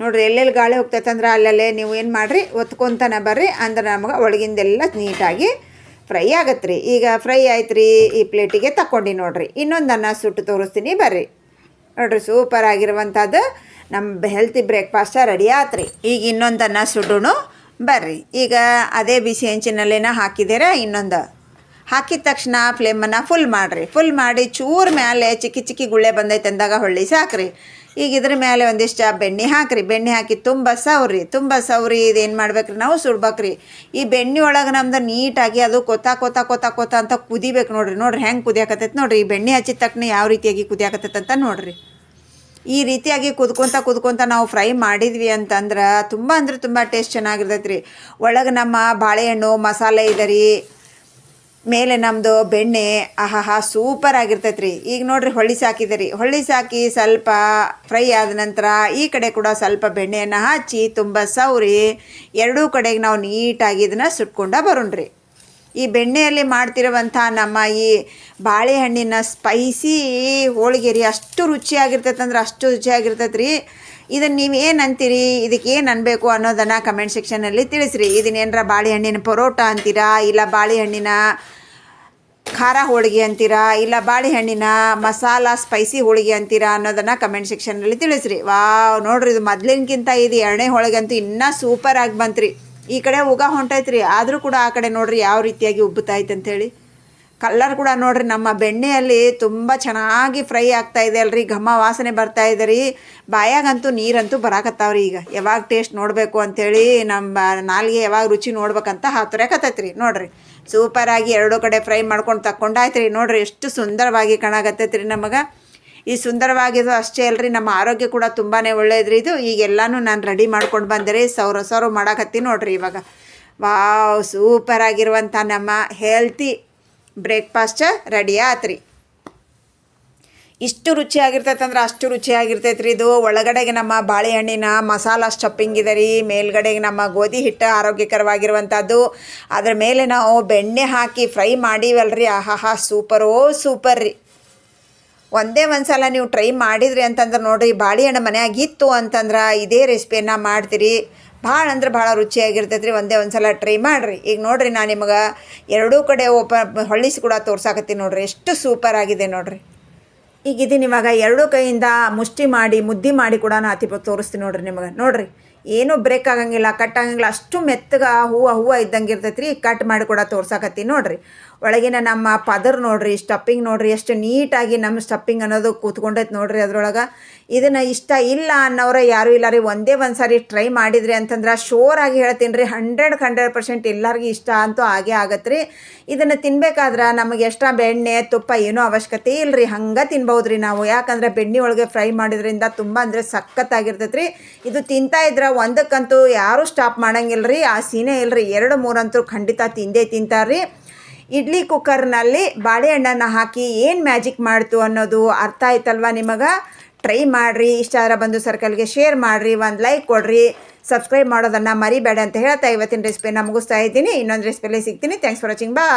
ನೋಡ್ರಿ ಎಲ್ಲೆಲ್ಲಿ ಗಾಳಿ ಹೋಗ್ತೈತೆ ಅಂದ್ರೆ ಅಲ್ಲಲ್ಲೇ ನೀವು ಏನು ಮಾಡಿರಿ, ಒತ್ಕೊತಾನೆ ಬರ್ರಿ, ಅಂದ್ರೆ ನಮಗೆ ಒಳಗಿಂದೆಲ್ಲ ನೀಟಾಗಿ ಫ್ರೈ ಆಗತ್ತೆ ರೀ ಈಗ ಫ್ರೈ ಆಯ್ತು ರೀ ಈ ಪ್ಲೇಟಿಗೆ ತಕ್ಕೊಂಡು ನೋಡ್ರಿ. ಇನ್ನೊಂದನ್ನು ಸುಟ್ಟು ತೋರಿಸ್ತೀನಿ ಬರ್ರಿ. ನೋಡ್ರಿ ಸೂಪರ್ ಆಗಿರುವಂಥದ್ದು ನಮ್ಮ ಹೆಲ್ತಿ ಬ್ರೇಕ್ಫಾಸ್ಟ ರೆಡಿ ಆತ್ರಿ. ಈಗ ಇನ್ನೊಂದನ್ನು ಸುಡೋಣ ಬರ್ರಿ. ಈಗ ಅದೇ ಬಿಸಿ ಹೆಂಚಿನಲ್ಲೇನ ಹಾಕಿದ್ದೀರಾ, ಇನ್ನೊಂದು? ಹಾಕಿದ ತಕ್ಷಣ ಫ್ಲೇಮನ್ನು ಫುಲ್ ಮಾಡಿರಿ. ಫುಲ್ ಮಾಡಿ ಚೂರು ಮೇಲೆ ಚಿಕ್ಕಿ ಚಿಕ್ಕಿ ಗುಳ್ಳೆ ಬಂದೈತೆ ಅಂದಾಗ ಹೊಳ್ಳಿ ಸಾಕ್ರಿ. ಈಗ ಇದ್ರ ಮೇಲೆ ಒಂದಿಷ್ಟು ಬೆಣ್ಣೆ ಹಾಕ್ರಿ. ಬೆಣ್ಣೆ ಹಾಕಿ ತುಂಬ ಸವ್ರಿ ತುಂಬ ಸವ್ರಿ ಇದೇನು ಮಾಡ್ಬೇಕ್ರಿ ನಾವು ಸುಡ್ಬೇಕ್ರಿ. ಈ ಬೆಣ್ಣೆ ಒಳಗೆ ನಮ್ದು ನೀಟಾಗಿ ಅದು ಕೊತ್ತ ಕೊತ್ತ ಕೊತ್ತ ಕೊತ್ತ ಅಂತ ಕುದಿಬೇಕು ನೋಡ್ರಿ. ನೋಡ್ರಿ ಹೆಂಗೆ ಕುದಿಯಾಕತ್ತೈತೆ ನೋಡ್ರಿ. ಈ ಬೆಣ್ಣೆ ಹಚ್ಚಿದ ತಕ್ಷಣ ಯಾವ ರೀತಿಯಾಗಿ ಕುದಿಯಾಕತ್ತೈತೆ ಅಂತ ನೋಡ್ರಿ. ಈ ರೀತಿಯಾಗಿ ಕುದ್ಕೊತ ಕುದ್ಕೊತ ನಾವು ಫ್ರೈ ಮಾಡಿದ್ವಿ ಅಂತಂದ್ರೆ ತುಂಬ ಅಂದ್ರೆ ತುಂಬ ಟೇಸ್ಟ್ ಚೆನ್ನಾಗಿರ್ತೈತೆ ರೀ ಒಳಗೆ ನಮ್ಮ ಬಾಳೆಹಣ್ಣು, ಮಸಾಲೆ ಇದೆ ರೀ ಮೇಲೆ ನಮ್ಮದು ಬೆಣ್ಣೆ, ಆಹಾಹಾ ಸೂಪರ್ ಆಗಿರ್ತೈತೆ ರೀ ಈಗ ನೋಡ್ರಿ ಹೊಳ್ಳಿ ಸಾಕಿದ್ರಿ ಹೊಳ್ಳಿ ಸಾಕಿ ಸ್ವಲ್ಪ ಫ್ರೈ ಆದ ನಂತರ ಈ ಕಡೆ ಕೂಡ ಸ್ವಲ್ಪ ಬೆಣ್ಣೆಯನ್ನು ಹಚ್ಚಿ ತುಂಬ ಸೌರಿ ಎರಡೂ ಕಡೆಗೆ ನಾವು ನೀಟಾಗಿ ಇದನ್ನು ಸುಟ್ಕೊಂಡ ಬರೋಣ್ರಿ. ಈ ಬೆಣ್ಣೆಯಲ್ಲಿ ಮಾಡ್ತಿರುವಂಥ ನಮ್ಮ ಈ ಬಾಳೆಹಣ್ಣಿನ ಸ್ಪೈಸಿ ಹೋಳಿಗೆ ರೀ, ಅಷ್ಟು ರುಚಿಯಾಗಿರ್ತೈತೆ ಅಂದ್ರೆ ಅಷ್ಟು ರುಚಿಯಾಗಿರ್ತೈತೆ ರೀ ಇದನ್ನು ನೀವು ಏನು ಅಂತೀರಿ? ಇದಕ್ಕೆ ಏನು ಅನ್ಬೇಕು ಅನ್ನೋದನ್ನು ಕಮೆಂಟ್ ಸೆಕ್ಷನಲ್ಲಿ ತಿಳಿಸ್ರಿ. ಇದನ್ನೇನರ ಬಾಳೆಹಣ್ಣಿನ ಪರೋಟ ಅಂತೀರಾ? ಇಲ್ಲ ಬಾಳೆಹಣ್ಣಿನ ಖಾರ ಹೋಳಿಗೆ ಅಂತೀರಾ? ಇಲ್ಲ ಬಾಳೆಹಣ್ಣಿನ ಮಸಾಲ ಸ್ಪೈಸಿ ಹೋಳಿಗೆ ಅಂತೀರಾ ಅನ್ನೋದನ್ನು ಕಮೆಂಟ್ ಸೆಕ್ಷನಲ್ಲಿ ತಿಳಿಸ್ರಿ. ವಾವ್, ನೋಡ್ರಿ ಇದು ಮೊದಲಿನಕ್ಕಿಂತ ಇದು ಎರಡನೇ ಹೋಳಿಗೆ ಅಂತೂ ಇನ್ನೂ ಸೂಪರ್ ಆಗಿ ರೀ ಈ ಕಡೆ ಉಗ ಹೊಂಟೈತ್ರಿ. ಆದರೂ ಕೂಡ ಆ ಕಡೆ ನೋಡ್ರಿ ಯಾವ ರೀತಿಯಾಗಿ ಉಬ್ಬುತ್ತೈತೆ ಅಂತೇಳಿ ಕಲ್ಲರ್ ಕೂಡ ನೋಡ್ರಿ, ನಮ್ಮ ಬೆಣ್ಣೆಯಲ್ಲಿ ತುಂಬ ಚೆನ್ನಾಗಿ ಫ್ರೈ ಆಗ್ತಾ ಇದೆ ಅಲ್ರಿ, ಘಮ ವಾಸನೆ ಬರ್ತಾ ಇದೆ ರೀ. ಬಾಯಾಗಂತೂ ನೀರಂತೂ ಬರಾಕತ್ತಾವ್ರಿ ಈಗ. ಯಾವಾಗ ಟೇಸ್ಟ್ ನೋಡಬೇಕು ಅಂಥೇಳಿ ನಮ್ಮ ನಾಲ್ಗೆ ಯಾವಾಗ ರುಚಿ ನೋಡ್ಬೇಕಂತ ಹಾತುರ್ಯಾಕತ್ತೈತೆ ರೀ ನೋಡ್ರಿ. ಸೂಪರಾಗಿ ಎರಡೂ ಕಡೆ ಫ್ರೈ ಮಾಡ್ಕೊಂಡು ತಕ್ಕೊಂಡಾಯ್ತು ರೀ, ನೋಡ್ರಿ ಎಷ್ಟು ಸುಂದರವಾಗಿ ಕಾಣಾಕತ್ತೈತೆ ರೀ ನಮಗೆ. ಈ ಸುಂದರವಾಗಿದ್ದು ಅಷ್ಟೇ ಅಲ್ರಿ, ನಮ್ಮ ಆರೋಗ್ಯ ಕೂಡ ತುಂಬಾ ಒಳ್ಳೇದ್ರಿ ಇದು. ಈಗೆಲ್ಲಾನು ನಾನು ರೆಡಿ ಮಾಡ್ಕೊಂಡು ಬಂದೆ ರೀ, ಸೌರ ಸೌರ ಮಾಡಾಕತ್ತಿ ನೋಡ್ರಿ ಇವಾಗ. ವಾವ್ ಸೂಪರ್ ಆಗಿರುವಂಥ ನಮ್ಮ ಹೆಲ್ತಿ ಬ್ರೇಕ್ಫಾಸ್ಟ್ ರೆಡಿ ಆತ್ರಿ. ಇಷ್ಟು ರುಚಿಯಾಗಿರ್ತೈತೆ ಅಂದ್ರೆ ಅಷ್ಟು ರುಚಿಯಾಗಿರ್ತೈತೆ ರೀ ಇದು. ಒಳಗಡೆಗೆ ನಮ್ಮ ಬಾಳೆಹಣ್ಣಿನ ಮಸಾಲ ಸ್ಟಫಿಂಗ್ ಇದೆ ರೀ. ಮೇಲ್ಗಡೆಗೆ ನಮ್ಮ ಗೋಧಿ ಹಿಟ್ಟು ಆರೋಗ್ಯಕರವಾಗಿರುವಂಥದ್ದು. ಅದ್ರ ಮೇಲೆ ನಾವು ಬೆಣ್ಣೆ ಹಾಕಿ ಫ್ರೈ ಮಾಡೀವಲ್ರಿ. ಆಹಾಹಾ, ಸೂಪರೋ ಸೂಪರ್ ರೀ. ಒಂದೇ ಒಂದು ಸಲ ನೀವು ಟ್ರೈ ಮಾಡಿದ್ರಿ ಅಂತಂದ್ರೆ ನೋಡಿರಿ, ಬಾಳೆಹಣ್ಣು ಮನೆಯಾಗಿತ್ತು ಅಂತಂದ್ರೆ ಇದೇ ರೆಸಿಪಿಯನ್ನು ಮಾಡ್ತೀರಿ. ಭಾಳ ಅಂದ್ರೆ ಭಾಳ ರುಚಿಯಾಗಿರ್ತೈತೆ ರೀ ಒಂದೇ ಒಂದು ಸಲ ಟ್ರೈ ಮಾಡಿರಿ. ಈಗ ನೋಡಿರಿ ನಾನು ನಿಮಗೆ ಎರಡೂ ಕಡೆ ಓಪ ಹೊಳ್ಳಿಸಿ ಕೂಡ ತೋರ್ಸಾಕತ್ತೀನಿ ನೋಡಿರಿ, ಎಷ್ಟು ಸೂಪರ್ ಆಗಿದೆ ನೋಡಿರಿ. ಈಗ ಇದೀನಿ ಇವಾಗ ಎರಡೂ ಕೈಯಿಂದ ಮುಷ್ಟಿ ಮಾಡಿ, ಮುದ್ದಿ ಮಾಡಿ ಕೂಡ ನಾ ಅತಿ ತೋರಿಸ್ತೀನಿ ನೋಡಿರಿ ನಿಮಗೆ. ನೋಡಿರಿ, ಏನೂ ಬ್ರೇಕ್ ಆಗಂಗಿಲ್ಲ ಕಟ್ ಆಗಂಗಿಲ್ಲ, ಅಷ್ಟು ಮೆತ್ತಗೆ ಹೂವು ಹೂವು ಇದ್ದಂಗೆ ಇರ್ತೈತೆ ರೀ ಕಟ್ ಮಾಡಿ ಕೂಡ ತೋರ್ಸಾಕತ್ತೀನಿ ನೋಡ್ರಿ. ಒಳಗಿನ ನಮ್ಮ ಪದರ್ ನೋಡ್ರಿ ಸ್ಟಪ್ಪಿಂಗ್ ನೋಡ್ರಿ, ಎಷ್ಟು ನೀಟಾಗಿ ನಮ್ಮ ಸ್ಟಪ್ಪಿಂಗ್ ಅನ್ನೋದು ಕೂತ್ಕೊಂಡೈತೆ ನೋಡ್ರಿ ಅದ್ರೊಳಗೆ. ಇದನ್ನು ಇಷ್ಟ ಇಲ್ಲ ಅನ್ನೋರ ಯಾರು ಇಲ್ಲ ರೀ, ಒಂದೇ ಒಂದು ಸಾರಿ ಟ್ರೈ ಮಾಡಿದ್ರಿ ಅಂತಂದ್ರೆ ಶೋರ್ ಆಗಿ ಹೇಳ್ತೀನಿ ರೀ ಹಂಡ್ರೆಡ್ ಹಂಡ್ರೆಡ್ ಪರ್ಸೆಂಟ್ ಎಲ್ಲರಿಗೂ ಇಷ್ಟ ಅಂತೂ ಆಗೇ ಆಗತ್ತೆ ರೀ. ಇದನ್ನು ತಿನ್ಬೇಕಾದ್ರೆ ನಮಗೆ ಎಷ್ಟ ಬೆಣ್ಣೆ, ತುಪ್ಪ ಏನೂ ಅವಶ್ಯಕತೆ ಇಲ್ಲ ರೀ ಹಂಗೆ ತಿನ್ಬೋದು ರೀ ನಾವು. ಯಾಕಂದ್ರೆ ಬೆಣ್ಣೆ ಒಳಗೆ ಫ್ರೈ ಮಾಡಿದ್ರಿಂದ ತುಂಬ ಅಂದರೆ ಸಖತ್ತಾಗಿರ್ತೈತೆ ರೀ. ಇದು ತಿಂತಾ ಇದ್ರೆ ಒಂದಕ್ಕಂತೂ ಯಾರೂ ಸ್ಟಾಪ್ ಮಾಡಂಗಿಲ್ಲ ರೀ ಆ ಸೀನೆ ಇಲ್ಲ ರೀ ಎರಡು ಮೂರಂತೂ ಖಂಡಿತ ತಿಂದೇ ತಿಂತಾರೆ ರೀ ಇಡ್ಲಿ ಕುಕ್ಕರ್ನಲ್ಲಿ ಬಾಳೆಹಣ್ಣನ್ನು ಹಾಕಿ ಏನು ಮ್ಯಾಜಿಕ್ ಮಾಡ್ತು ಅನ್ನೋದು ಅರ್ಥ ಆಯ್ತಲ್ವಾ ನಿಮಗೆ? ಟ್ರೈ ಮಾಡಿರಿ, ಇಷ್ಟ ಆದ್ರೆ ಬಂದು ಸರ್ಕಲ್ಗೆ ಶೇರ್ ಮಾಡಿರಿ, ಒಂದು ಲೈಕ್ ಕೊಡ್ರಿ ಸಬ್ಸ್ಕ್ರೈಬ್ ಮಾಡೋದನ್ನು ಮರಿಬೇಡ ಅಂತ ಹೇಳ್ತಾ ಇವತ್ತಿನ ರೆಸಿಪಿನ ಮುಗಿಸ್ತಾ ಇದ್ದೀನಿ. ಇನ್ನೊಂದು ರೆಸಿಪಿಯಲ್ಲಿ ಸಿಗ್ತೀನಿ. Thanks for watching bye